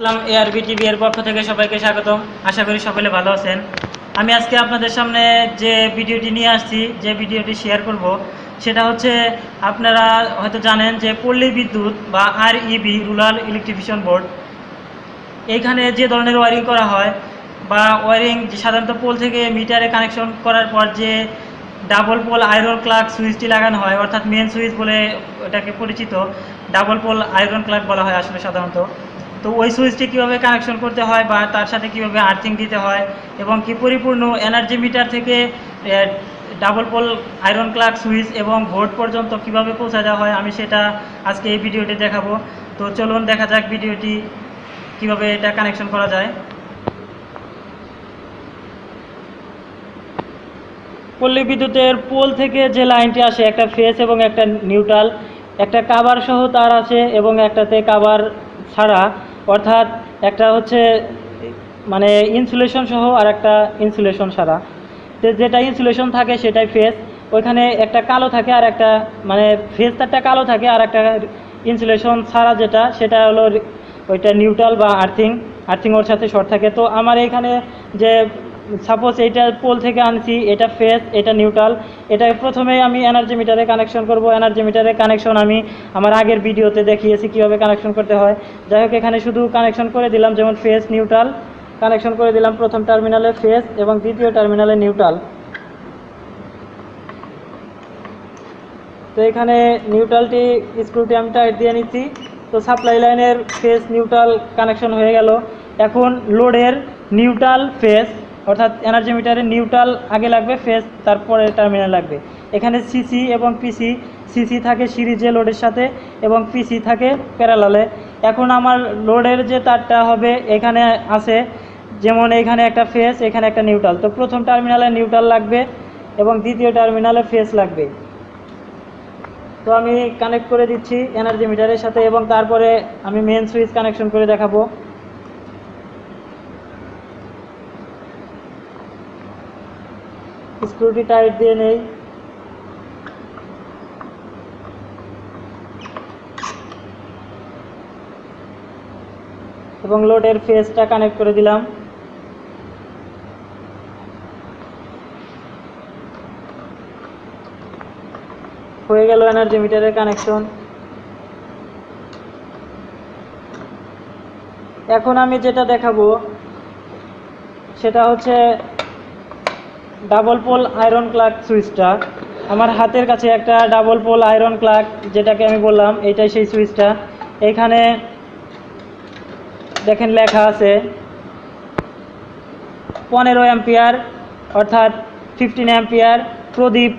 ইসলাম ARB TV এর পক্ষ থেকে সবাইকে স্বাগতম। আশা করি সকলে ভালো আছেন। আমি আজকে আপনাদের সামনে যে ভিডিওটি নিয়ে আসছি, যে ভিডিওটি শেয়ার করব, সেটা হচ্ছে আপনারা হয়তো জানেন যে পল্লী বিদ্যুৎ বা আর ইবি রুরাল ইলেকট্রিফিকেশন বোর্ড এইখানে যে ধরনের ওয়ারিং করা হয় বা ওয়ারিং সাধারণত পোল থেকে মিটারে কানেকশন করার পর যে ডাবল পোল আয়রন ক্লাক সুইচটি লাগানো হয়, অর্থাৎ মেন সুইচ বলে এটাকে পরিচিত ডাবল পোল আয়রন ক্লাক বলা হয় আসলে সাধারণত। তো ওই সুইচটি কীভাবে কানেকশন করতে হয় বা তার সাথে কীভাবে আর্থিং দিতে হয় এবং কি পরিপূর্ণ এনার্জি মিটার থেকে double pole iron clad switch এবং ভোট পর্যন্ত কীভাবে পৌঁছা দেওয়া হয় আমি সেটা আজকে এই ভিডিওটি দেখাবো। তো চলুন দেখা যাক ভিডিওটি কীভাবে এটা কানেকশন করা যায়। পল্লী বিদ্যুতের পোল থেকে যে লাইনটি আসে, একটা ফেস এবং একটা নিউট্রাল একটা কাভার সহ তার আছে এবং একটাতে কাভার ছাড়া অর্থাৎ একটা হচ্ছে মানে ইনসুলেশন সহ আর একটা ইনসুলেশন সারা। তো যেটা ইনসুলেশন থাকে সেটাই ফেস ওইখানে একটা কালো থাকে আর একটা মানে ফেস তারটা কালো থাকে আর একটা ইনসুলেশন ছাড়া যেটা, সেটা হলো ওইটা নিউট্রাল বা আর্থিং আর্থিং ওর সাথে শর্ট থাকে। তো আমার এখানে যে সাপোজ এইটা পোল থেকে আনছি, এটা ফেস এটা নিউট্রাল এটা প্রথমে আমি এনার্জি মিটারে কানেকশন করব। এনার্জি মিটারে কানেকশন আমি আমার আগের ভিডিওতে দেখিয়েছি কীভাবে কানেকশন করতে হয়। যাই হোক, এখানে শুধু কানেকশন করে দিলাম, যেমন ফেস নিউট্রাল কানেকশন করে দিলাম প্রথম টার্মিনালে ফেস এবং দ্বিতীয় টার্মিনালে নিউট্রাল তো এখানে নিউট্রালটি স্ক্রুটি আমি টাইট দিয়ে নিচ্ছি। তো সাপ্লাই লাইনের ফেস নিউট্রাল কানেকশন হয়ে গেল। এখন লোডের নিউট্রাল ফেস অর্থাৎ এনার্জি মিটারের নিউট্রাল আগে লাগবে ফেস তারপরে টার্মিনাল লাগবে। এখানে সিসি এবং পিসি সিসি থাকে সিরিজে লোডের সাথে এবং পিসি থাকে প্যারালালে এখন আমার লোডের যে তারটা হবে, এখানে আছে, যেমন এখানে একটা ফেস এখানে একটা নিউট্রাল তো প্রথম টার্মিনালে নিউট্রাল লাগবে এবং দ্বিতীয় টার্মিনালে ফেস লাগবে। তো আমি কানেক্ট করে দিচ্ছি এনার্জি মিটারের সাথে এবং তারপরে আমি মেন সুইচ কানেকশন করে দেখাবো। স্ক্রুটি টাইট দিয়ে নেই। এবং লোডের ফেসটা কানেক্ট করে দিলাম। হয়ে গেল এনার্জি মিটারের কানেকশন এখন আমি যেটা দেখাবো, সেটা হচ্ছে ডাবল পোল আয়রন ক্লাক সুইচটা। আমার হাতের কাছে একটা ডাবল পোল আয়রন ক্লাক, যেটাকে আমি বললাম এইটাই সেই সুইচটা। এখানে দেখেন লেখা আছে, পনেরো অ্যাম্পিয়ার, অর্থাৎ ফিফটিন অ্যাম্পিয়ার প্রদীপ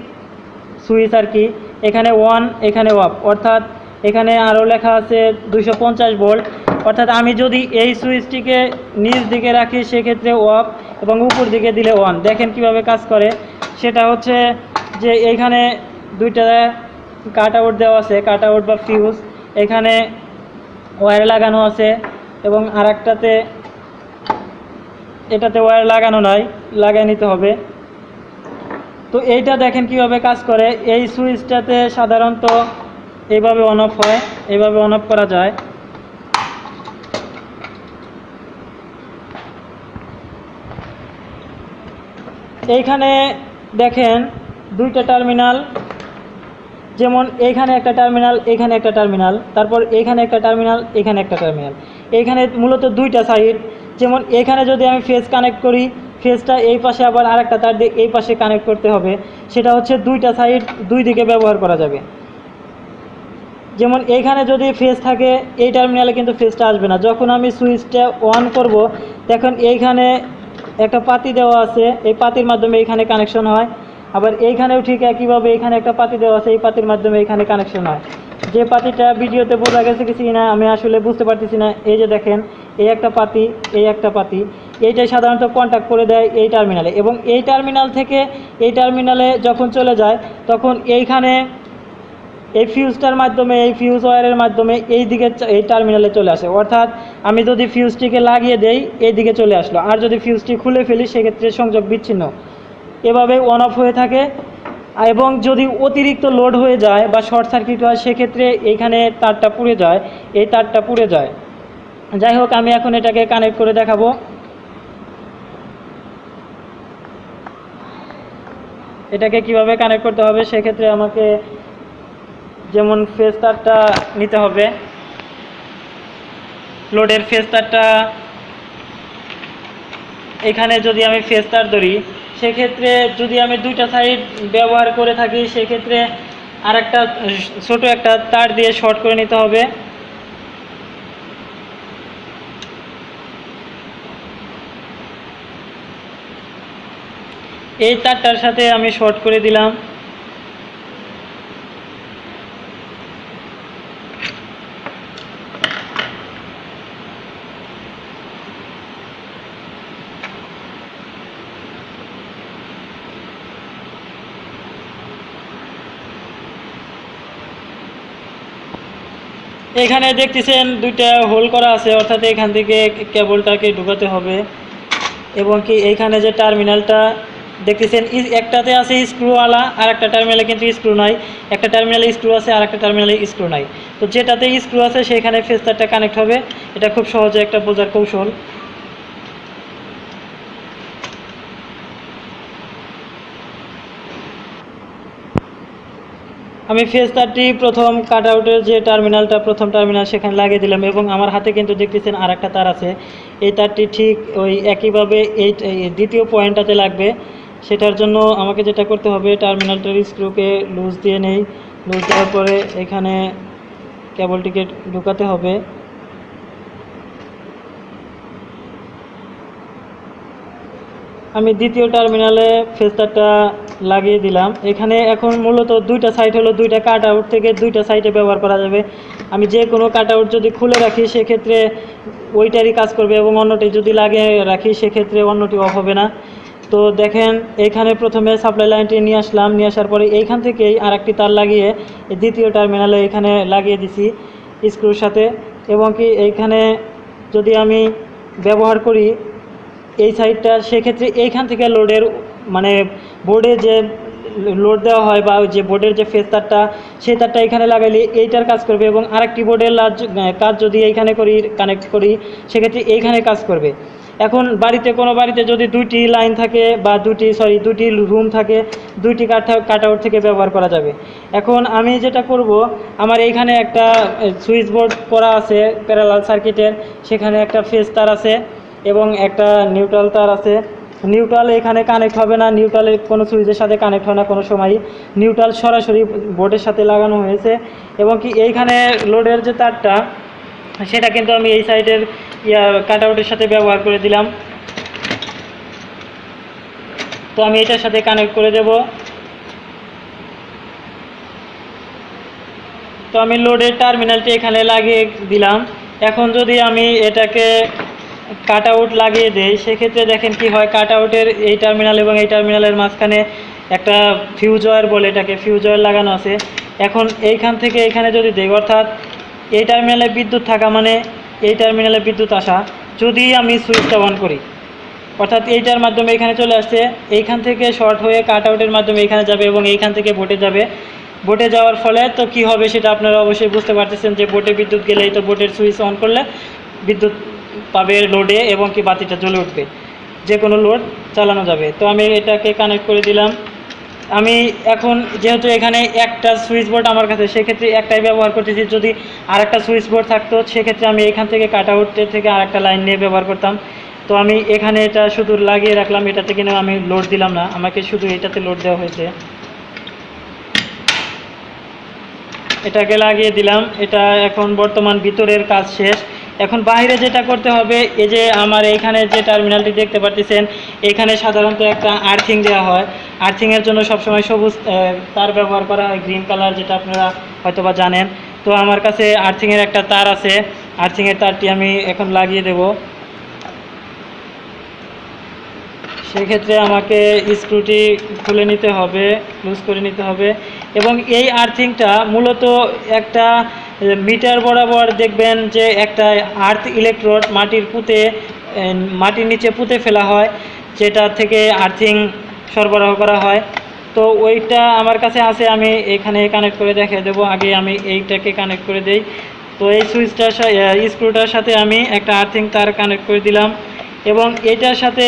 সুইচ আর কি। এখানে ওয়ান এখানে অফ অর্থাৎ এখানে আরও লেখা আছে দুশো ভোল্ট। অর্থাৎ আমি যদি এই সুইচটিকে নিচ দিকে রাখি, সেক্ষেত্রে অফ এবং উপর দিকে দিলে ওয়ান দেখেন কীভাবে কাজ করে। সেটা হচ্ছে যে এইখানে দুইটা কাট আউট দেওয়া আছে কাট আউট বা ফিউজ এখানে ওয়্যার লাগানো আছে এবং আর একটাতে এটাতে ওয়্যার লাগানো নাই, লাগাই নিতে হবে। তো এইটা দেখেন কীভাবে কাজ করে। এই সুইচটাতে সাধারণত এইভাবে অন অফ হয় এইভাবে অন অফ করা যায়। এইখানে দেখেন দুইটা টার্মিনাল। যেমন এইখানে একটা টার্মিনাল, এখানে একটা টার্মিনাল। তারপর এইখানে একটা টার্মিনাল, এখানে একটা টার্মিনাল। এইখানে মূলত দুইটা সাইড। যেমন এখানে যদি আমি ফেস কানেক্ট করি, ফেসটা এই পাশে আবার আরেকটা তার দিয়ে এই পাশে কানেক্ট করতে হবে। সেটা হচ্ছে দুইটা সাইড দুই দিকে ব্যবহার করা যাবে। যেমন এইখানে যদি ফেস থাকে, এই টার্মিনালে কিন্তু ফেসটা আসবে না। যখন আমি সুইচটা অন করব তখন এইখানে একটা পাতি দেওয়া আছে, এই পাতির মাধ্যমে এইখানে কানেকশন হয়। আবার এইখানেও ঠিক একইভাবে এখানে একটা পাতি দেওয়া আছে, এই পাতির মাধ্যমে এখানে কানেকশন হয়। যে পাতিটা ভিডিওতে বোঝা গেছে কিছু না, আমি আসলে বুঝতে পারতেছি না। এই যে দেখেন, এই একটা পাতি, এই একটা পাতি। এইটাই সাধারণত কন্ট্যাক্ট করে দেয় এই টার্মিনালে এবং এই টার্মিনাল থেকে এই টার্মিনালে যখন চলে যায়, তখন এইখানে এই ফিউজটার মাধ্যমে, এই ফিউজ ওয়্যারের মাধ্যমে এই দিকে এই টার্মিনালে চলে আসে। অর্থাৎ আমি যদি ফিউজটিকে লাগিয়ে দেই, এই দিকে চলে আসলো। আর যদি ফিউজটি খুলে ফেলি, সেক্ষেত্রে সংযোগ বিচ্ছিন্ন। এভাবে অন অফ হয়ে থাকে। এবং যদি অতিরিক্ত লোড হয়ে যায় বা শর্ট সার্কিট হয়, সেক্ষেত্রে এইখানে তারটা পুড়ে যায়। এই তারটা পুড়ে যায়। যাই হোক, আমি এখন এটাকে কানেক্ট করে দেখাবো। এটাকে কীভাবে কানেক্ট করতে হবে, সেক্ষেত্রে আমাকে যেমন ফেস তারটা নিতে হবে। লোডের ফেস তারটা এখানে যদি আমি ফেস তার ধরি, সেক্ষেত্রে যদি আমি দুইটা সাইড ব্যবহার করে থাকি, সেক্ষেত্রে আর একটা ছোট একটা তার দিয়ে শর্ট করে নিতে হবে। এই তারটার সাথে আমি শর্ট করে দিলাম। এখানে দেখতেছেন দুইটা হোল করা আছে, অর্থাৎ এখান থেকে কেবলটাকে ঢুকাতে হবে। এবং কি এইখানে যে টার্মিনালটা দেখতেছেন একটাতে আছে স্ক্রুওয়ালা আর একটা টার্মিনালে কিন্তু স্ক্রু নাই। একটা টার্মিনালে স্ক্রু আছে আর একটা টার্মিনালে স্ক্রু নাই। তো যেটাতে স্ক্রু আছে, সেখানে ফেস্তারটা কানেক্ট হবে। এটা খুব সহজে একটা বোঝার কৌশল। আমি ফেস তারটি প্রথম কাট আউটের যে টার্মিনালটা প্রথম টার্মিনাল সেখানে লাগিয়ে দিলাম এবং আমার হাতে কিন্তু দেখতেছেন আর একটা তার আছে। এই তারটি ঠিক ওই একইভাবে এই দ্বিতীয় পয়েন্টটাতে লাগবে। সেটার জন্য আমাকে যেটা করতে হবে টার্মিনালটার স্ক্রুকে লুজ দিয়ে নেই। লুজ দেওয়ার পরে এখানে কেবলটিকে ঢুকাতে হবে। আমি দ্বিতীয় টার্মিনালে ফেস্টারটা লাগিয়ে দিলাম। এখানে এখন মূলত দুইটা সাইড হলো, দুইটা কাট আউট থেকে দুইটা সাইডে ব্যবহার করা যাবে। আমি যে কোনো কাট আউট যদি খুলে রাখি, সেক্ষেত্রে ওইটারই কাজ করবে এবং অন্যটি যদি লাগিয়ে রাখি, সেক্ষেত্রে অন্যটি অফ হবে না। তো দেখেন, এখানে প্রথমে সাপ্লাই লাইনটি নিয়ে আসলাম। নিয়ে আসার পরে এইখান থেকেই আর একটি তার লাগিয়ে দ্বিতীয় টার্মিনালে এখানে লাগিয়ে দিছি স্ক্রুর সাথে। এবং কি এইখানে যদি আমি ব্যবহার করি এই সাইডটা সেক্ষেত্রে এইখান থেকে লোডের মানে বোর্ডে যে লোড দেওয়া হয় বা যে বোর্ডের যে ফেস তারটা, সেই তারটা এখানে লাগাইলে এইটার কাজ করবে এবং আরেকটি বোর্ডের কাজ যদি এইখানে করি কানেক্ট করি, সেক্ষেত্রে এইখানে কাজ করবে। এখন বাড়িতে, কোনো বাড়িতে যদি দুইটি লাইন থাকে বা দুটি সরি দুটি রুম থাকে, দুইটি কাট কাট আউট থেকে ব্যবহার করা যাবে। এখন আমি যেটা করব, আমার এইখানে একটা সুইচ বোর্ড করা আছে প্যারালাল সার্কিটের সেখানে একটা ফেস তার আছে। এবং একটা নিউট্রাল তার আছে। নিউট্রাল এখানে কানেক্ট হবে না নিউট্রালের কোনো সুইচের সাথে কানেক্ট হয় না কোনো সময় নিউট্রাল সরাসরি বোর্ডের সাথে লাগানো হয়েছে এবং কি এইখানে লোডের যে তারটা, সেটা কিন্তু আমি এই সাইডের ইয়া কাট আউটের সাথে ব্যবহার করে দিলাম। তো আমি এটার সাথে কানেক্ট করে দেব। তো আমি লোডের টার্মিনালটি এখানে লাগিয়ে দিলাম। এখন যদি আমি এটাকে কাট আউট লাগিয়ে দেই, সেক্ষেত্রে দেখেন কি হয় কাট আউটের এই টার্মিনাল এবং এই টার্মিনালের মাঝখানে একটা ফিউজ ওয়্যার বলে এটাকে ফিউজ ওয়্যার লাগানো আছে। এখন এইখান থেকে এখানে যদি দেই, অর্থাৎ এই টার্মিনালে বিদ্যুৎ থাকা মানে এই টার্মিনালে বিদ্যুৎ আসা, যদি আমি সুইচটা অন করি, অর্থাৎ এইটার মাধ্যমে এখানে চলে আসছে, এইখান থেকে শর্ট হয়ে কাট আউটের মাধ্যমে এখানে যাবে এবং এইখান থেকে বোটে যাবে। বোটে যাওয়ার ফলে তো কি হবে সেটা আপনারা অবশ্যই বুঝতে পারতেছেন যে বোটে বিদ্যুৎ গেলেই তো বোটের সুইচ অন করলে বিদ্যুৎ পাবে লোডে এবং কি বাতিটা জ্বলে উঠবে। যে কোনো লোড চালানো যাবে। তো আমি এটাকে কানেক্ট করে দিলাম। আমি এখন যেহেতু এখানে একটা সুইচ বোর্ড আমার কাছে, সেক্ষেত্রে একটাই ব্যবহার করতেছি। যদি আর একটা সুইচ বোর্ড থাকতো, সেক্ষেত্রে আমি এখান থেকে কাট আউটের থেকে আর একটা লাইন নিয়ে ব্যবহার করতাম। তো আমি এখানে এটা শুধু লাগিয়ে রাখলাম। এটাতে কিনা আমি লোড দিলাম না। আমাকে শুধু এটাতে লোড দেওয়া হয়েছে। এটাকে লাগিয়ে দিলাম। এটা এখন বর্তমান ভিতরের কাজ শেষ। এখন বাইরে যেটা করতে হবে, এই যে আমার এইখানে যে টার্মিনালটি দেখতে পাচ্ছেন এখানে সাধারণত একটা আর্থিং দেওয়া হয়। আর্থিংয়ের জন্য সবসময় সবুজ তার ব্যবহার করা হয় গ্রিন কালার যেটা আপনারা হয়তো বা জানেন। তো আমার কাছে আর্থিংয়ের একটা তার আছে আর্থিংয়ের তারটি আমি এখন লাগিয়ে দেব। সেক্ষেত্রে আমাকে স্ক্রুটি খুলে নিতে হবে লুজ করে নিতে হবে। এবং এই আর্থিংটা মূলত একটা মিটার বরাবর দেখবেন যে একটা আর্থ ইলেকট্রোড মাটির পুঁতে মাটির নিচে পুঁতে ফেলা হয়, যেটা থেকে আর্থিং সরবরাহ করা হয়। তো ওইটা আমার কাছে আছে, আমি এখানে কানেক্ট করে দেখিয়ে দেবো। আগে আমি এইটাকে কানেক্ট করে দেই। তো এই সুইচটার স্ক্রুটার সাথে আমি একটা আর্থিং তার কানেক্ট করে দিলাম। এবং এটার সাথে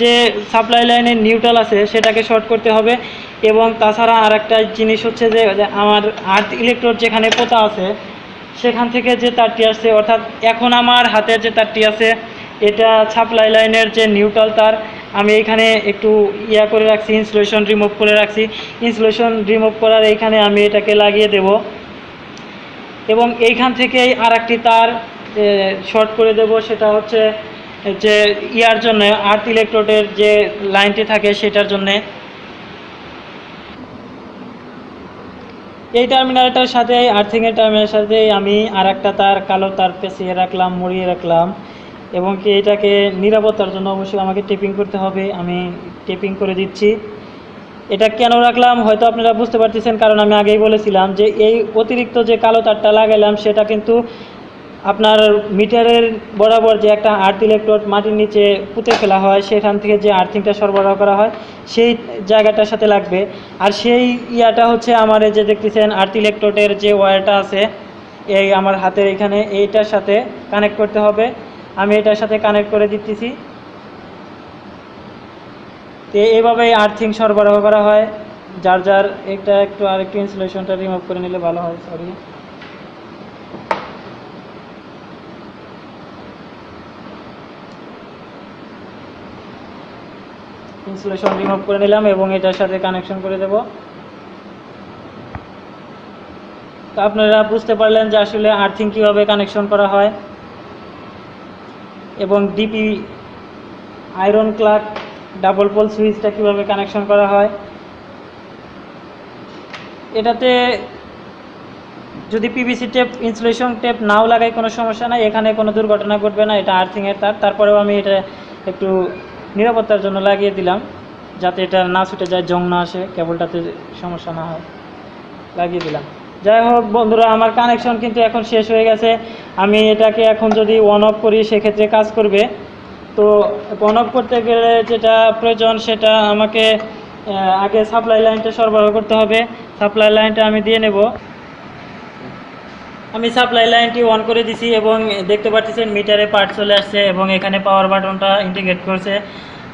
যে সাপ্লাই লাইনের নিউট্রাল আছে, সেটাকে শর্ট করতে হবে। এবং তাছাড়া আর একটা জিনিস হচ্ছে যে যে আমার আর্থ ইলেকট্রোড যেখানে পোতা আছে, সেখান থেকে যে তারটি আসছে, অর্থাৎ এখন আমার হাতে যে তারটি আছে, এটা সাপ্লাই লাইনের যে নিউট্রাল তার, আমি এখানে একটু ইয়া করে রাখছি ইনসুলেশন রিমুভ করে রাখছি। ইনসুলেশন রিমুভ করার এইখানে আমি এটাকে লাগিয়ে দেব। এবং এইখান থেকেই আর একটি তার শর্ট করে দেব, সেটা হচ্ছে যে ইয়ার জন্য আর্থ ইলেকট্রোডের যে লাইনটি থাকে সেটার জন্যে। এই টার্মিনালটার সাথে আর্থিংয়ের টার্মিনালের সাথে আমি আর একটা তার, কালো তার পেঁচিয়ে রাখলাম, মুড়িয়ে রাখলাম। এবং কি এটাকে নিরাপত্তার জন্য অবশ্যই আমাকে টেপিং করতে হবে। আমি টেপিং করে দিচ্ছি। এটা কেন রাখলাম? হয়তো আপনারা বুঝতে পারতেছেন, কারণ আমি আগেই বলেছিলাম যে এই অতিরিক্ত যে কালো তারটা লাগাইলাম, সেটা কিন্তু আপনার মিটারের বরাবর যে একটা আর্থ ইলেকট্রোড মাটির নিচে পুঁতে ফেলা হয়, সেখান থেকে যে আর্থিংটা সরবরাহ করা হয়, সেই জায়গাটার সাথে লাগবে। আর সেই ইয়াটা হচ্ছে আমার যে দেখতেছেন আর্থ ইলেকট্রোডের যে ওয়্যারটা আছে, এই আমার হাতের এখানে, এইটার সাথে কানেক্ট করতে হবে। আমি এটার সাথে কানেক্ট করে দিতেছি। তো এইভাবেই আর্থিং সরবরাহ করা হয়। যার যার, এটা একটু আরেকটু ইনসুলেশনটা রিমুভ করে নিলে ভালো হয় সরি ইনসুলেশন রিমুভ করে নিলাম এবং এটার সাথে কানেকশন করে দেব। তো আপনারা বুঝতে পারলেন যে আসলে আর্থিং কীভাবে কানেকশন করা হয়। এবং DP iron clad, double pole সুইচটা কীভাবে কানেকশন করা হয়। এটাতে যদি পিভিসি টেপ, ইনসুলেশন টেপ নাও লাগাই কোনো সমস্যা নাই, এখানে কোনো দুর্ঘটনা ঘটবে না, এটা আর্থিংয়ের তার। তারপরেও আমি এটা একটু নিরাপত্তার জন্য লাগিয়ে দিলাম, যাতে এটা না ছুটে যায়, জং না আসে, কেবলটাতে সমস্যা না হয়। লাগিয়ে দিলাম। যাই হোক বন্ধুরা, আমার কানেকশন কিন্তু এখন শেষ হয়ে গেছে। আমি এটাকে এখন যদি অন অফ করি, সেক্ষেত্রে কাজ করবে। তো অন অফ করতে গেলে যেটা প্রয়োজন, সেটা আমাকে আগে সাপ্লাই লাইনটা সরবরাহ করতে হবে। সাপ্লাই লাইনটা আমি দিয়ে নেব। আমি সাপ্লাই লাইনটি অন করে দিছি এবং দেখতে পাচ্ছেন মিটারে পার্ট চলে আসছে এবং এখানে পাওয়ার বাটনটা ইন্টিগ্রেট করছে।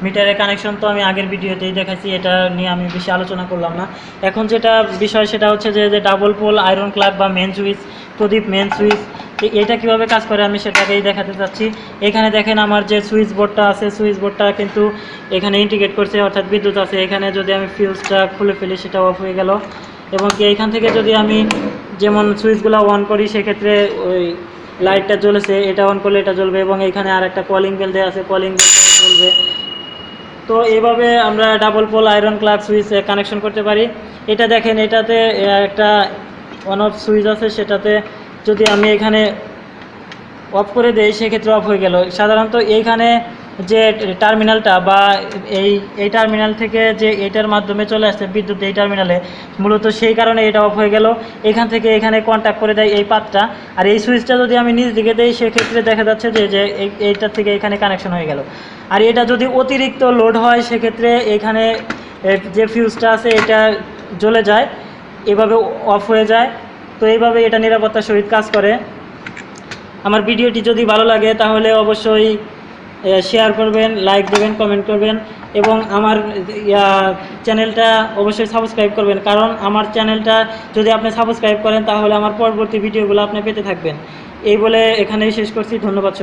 মিটারে কানেকশন তো আমি আগের ভিডিওতেই দেখাচ্ছি এটা নিয়ে আমি বেশি আলোচনা করলাম না। এখন যেটা বিষয় সেটা হচ্ছে যে যে ডাবল পোল আয়রন ক্লাব বা মেন সুইচ প্রদীপ মেন সুইচ এটা কীভাবে কাজ করে আমি সেটাকেই দেখাতে চাচ্ছি। এখানে দেখেন আমার যে সুইচ বোর্ডটা আছে সুইচ বোর্ডটা কিন্তু এখানে ইন্টিগ্রেট করছে, অর্থাৎ বিদ্যুৎ আছে। এখানে যদি আমি ফিউজটা খুলে ফেলি, সেটা অফ হয়ে গেল। এবং কি এইখান থেকে যদি আমি যেমন সুইচগুলো অন করি, সেক্ষেত্রে ওই লাইটটা জ্বলেছে, এটা অন করলে এটা জ্বলবে এবং এখানে আর একটা কলিং বেল দেওয়া আছে কলিং জ্বলবে। তো এইভাবে আমরা double pole iron clad switch connection করতে পারি। এটা দেখেন, এটাতে একটা অন অফ সুইচ আছে, সেটাতে যদি আমি এখানে অফ করে দেই, সেক্ষেত্রে অফ হয়ে গেল। সাধারণত এইখানে যে টার্মিনালটা বা এই এই টার্মিনাল থেকে যে এটার মাধ্যমে চলে আসছে বিদ্যুৎ এই টার্মিনালে মূলত সেই কারণে এটা অফ হয়ে গেল। এখান থেকে এখানে কন্ট্যাক্ট করে দেয় এই পাতটা। আর এই সুইচটা যদি আমি নিজ দিকে দেই, সেক্ষেত্রে দেখা যাচ্ছে যে যে এই- এইটার থেকে এখানে কানেকশন হয়ে গেল। আর এটা যদি অতিরিক্ত লোড হয়, সেক্ষেত্রে এখানে যে ফিউজটা আছে, এটা জ্বলে যায়, এভাবে অফ হয়ে যায়। তো এইভাবে এটা নিরাপত্তার সহিত কাজ করে। আমার ভিডিওটি যদি ভালো লাগে, তাহলে অবশ্যই শেয়ার করবেন লাইক দেবেন কমেন্ট করবেন এবং আমার চ্যানেলটা অবশ্যই সাবস্ক্রাইব করবেন। কারণ আমার চ্যানেলটা যদি আপনি সাবস্ক্রাইব করেন, তাহলে আমার পরবর্তী ভিডিওগুলো আপনি পেতে থাকবেন। এই বলে এখানেই শেষ করছি। ধন্যবাদ